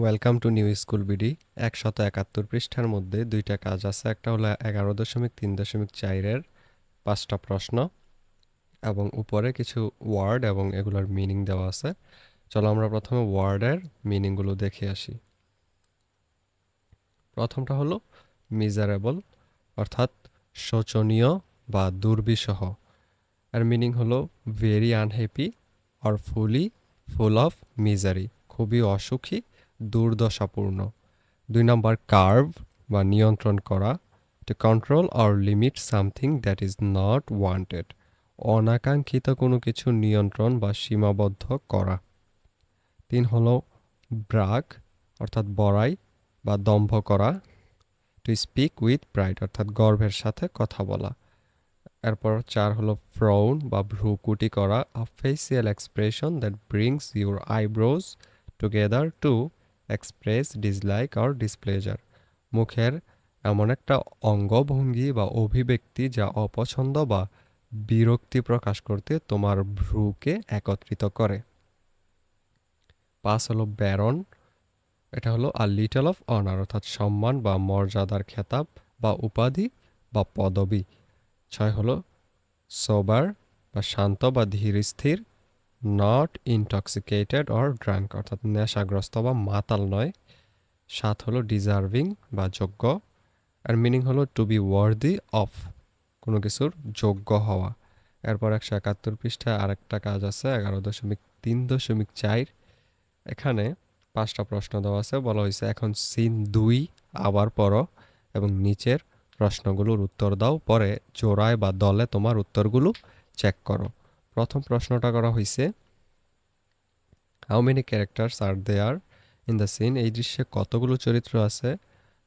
Welcome to new school BD, একশত একাত্তর পৃষ্ঠার মধ্যে দুইটা কাজ আছে। একটা হলো এগারো দশমিক তিন দশমিক চারের পাঁচটা প্রশ্ন এবং উপরে কিছু ওয়ার্ড এবং এগুলোর মিনিং দেওয়া আছে। চলো আমরা প্রথমে ওয়ার্ডের মিনিংগুলো দেখে আসি। প্রথমটা হলো মিজারেবল অর্থাৎ শোচনীয় বা দুর্বিষহ। এর মিনিং হলো very unhappy or fully full of misery খুবই অসুখী দুর্দশাপূর্ণ। দুই নম্বর কার্ভ বা নিয়ন্ত্রণ করা। To control or limit something that is not wanted অনাকাঙ্ক্ষিত কোনো কিছু নিয়ন্ত্রণ বা সীমাবদ্ধ করা। তিন হলো, ব্রাগ, অর্থাৎ বড়াই বা দম্ভ করা। টু স্পিক উইথ প্রাইড অর্থাৎ গর্ভের সাথে কথা বলা। এরপর চার হলো ফ্রাউন বা ভ্রুকুটি করা। A facial expression that brings your eyebrows together to express dislike or displeasure মুখের এমন একটা অঙ্গভঙ্গি বা অভিব্যক্তি যা অপছন্দ বা বিরক্তি প্রকাশ করতে তোমার ভ্রুকে একত্রিত করে। পাঁচ হলো ব্যারন এটা হলো আ লিটল অফ অনার অর্থাৎ সম্মান বা মর্যাদার খেতাব বা উপাধি বা পদবি। ছয় হলো সোবার বা শান্ত বা ধীর স্থির। নট ইনটক্সিকেটেড অর ড্রাঙ্ক অর্থাৎ নেশাগ্রস্ত বা মাতাল নয়। সাত হলো ডিজার্ভিং বা যোগ্য। আর মিনিং হলো টু বি ওয়ার্দি অফ কোনো কিছুর যোগ্য হওয়া। এরপর একশো একাত্তর পৃষ্ঠায় আরেকটা কাজ আছে, এগারো দশমিক তিন দশমিক চার। এখানে পাঁচটা প্রশ্ন দেওয়া আছে, বলা হয়েছে, এখন সিন দুই আবার পড়ো এবং নিচের প্রশ্নগুলোর উত্তর দাও, পরে জোড়ায় বা দলে তোমার উত্তরগুলো চেক করো। প্রথম প্রশ্নটা করা হয়েছে how many characters are there in the scene এই দৃশ্যে কতগুলো চরিত্র আছে?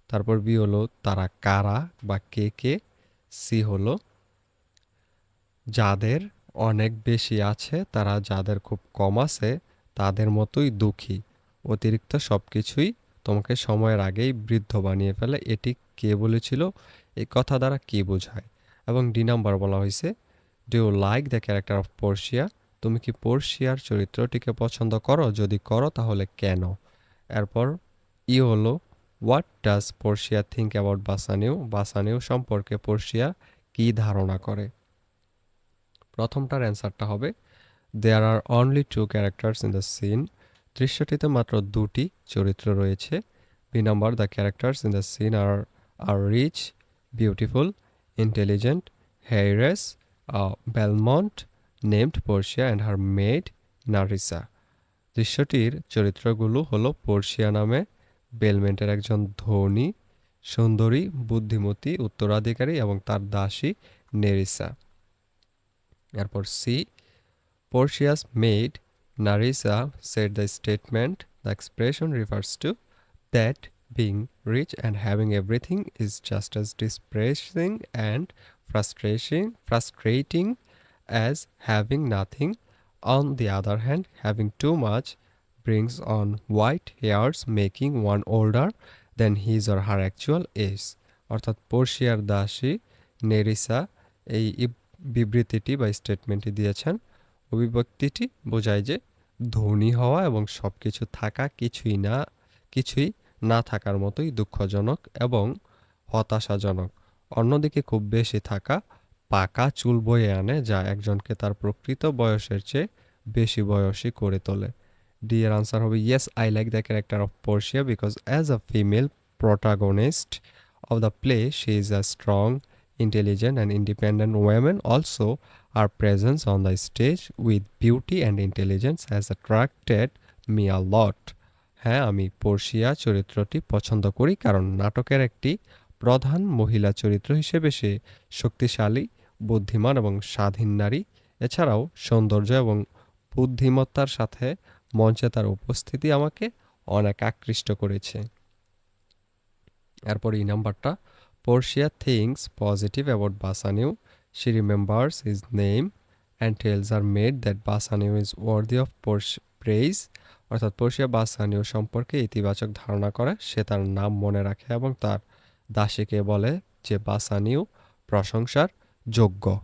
তারপর বি হলো, তারা কারা বা কে কে? সি হলো, যাদের অনেক বেশি আছে, তারা যাদের খুব কম আছে, তাদের মতোই দুঃখী। অতিরিক্ত সব কিছুই তোমাকে সময়ের আগেই বৃদ্ধ বানিয়ে ফেলে। এটি কে বলেছিল? এই কথা দ্বারা কি বোঝায়? এবং ডি নাম্বার বলা হয়েছে do you like the character of Portia তুমি কি পর্শিয়ার চরিত্রটিকে পছন্দ করো? যদি করো, তাহলে কেন? এরপর ই হলো what does Portia think about Bassanio Bassanio সম্পর্কে পর্শিয়া কি ধারণা করে? প্রথমটার অ্যান্সারটা হবে there are only two characters in the scene দৃশ্যটিতে মাত্র দুটি চরিত্র রয়েছে। B number the characters in the scene are are rich beautiful intelligent heiress Belmont named Portia and her maid Nerissa. দৃশ্যটির চরিত্রগুলো হলো পর্শিয়া নামে বেলমেন্টের একজন ধনী, সুন্দরী, বুদ্ধিমতী, উত্তরাধিকারী এবং তার দাসী নেরিসা। এরপর C, Portia's maid Nerissa said the statement the expression refers to that being rich and having everything is just as depressing and frustrating frustrating as having nothing on the other hand having too much brings on white hairs making one older than his or her actual age অর্থাৎ পর্শিয়ার দাসী Nerissa এই বিবৃতিটি বা স্টেটমেন্টটি দিয়েছেন অভিব্যক্তিটি বোঝায় যে ধনী হওয়া এবং সব কিছু থাকা কিছুই না কিছুই না থাকার মতোই দুঃখজনক এবং হতাশাজনক অন্যদিকে খুব বেশি থাকা পাকা চুল বয়ে আনে যা একজনকে তার প্রকৃত বয়সের চেয়ে বেশি বয়সী করে তোলে ডি এর আনসার হবে yes I like the character of Portia because as a female protagonist of the play she is a strong intelligent, and independent woman. Also, her presence on the stage with beauty and intelligence has attracted me a lot. হ্যাঁ আমি Portia চরিত্রটি পছন্দ করি কারণ নাটকের একটি প্রধান মহিলা চরিত্র হিসেবে সে শক্তিশালী, বুদ্ধিমান এবং স্বাধীন নারী। এছাড়াও সৌন্দর্য এবং বুদ্ধিমত্তার সাথে মঞ্চে তার উপস্থিতি আমাকে অনেক আকৃষ্ট করেছে। এরপর এই নাম্বারটা Portia thinks positive about Bassanio she remembers his name and tells her maid that Bassanio is worthy of praise অর্থাৎ পর্শিয়া বাসানিউ সম্পর্কে ইতিবাচক ধারণা করে, সে তার নাম মনে রাখে এবং তার দাসীকে বলে যে বাসানিউ প্রশংসার যোগ্য।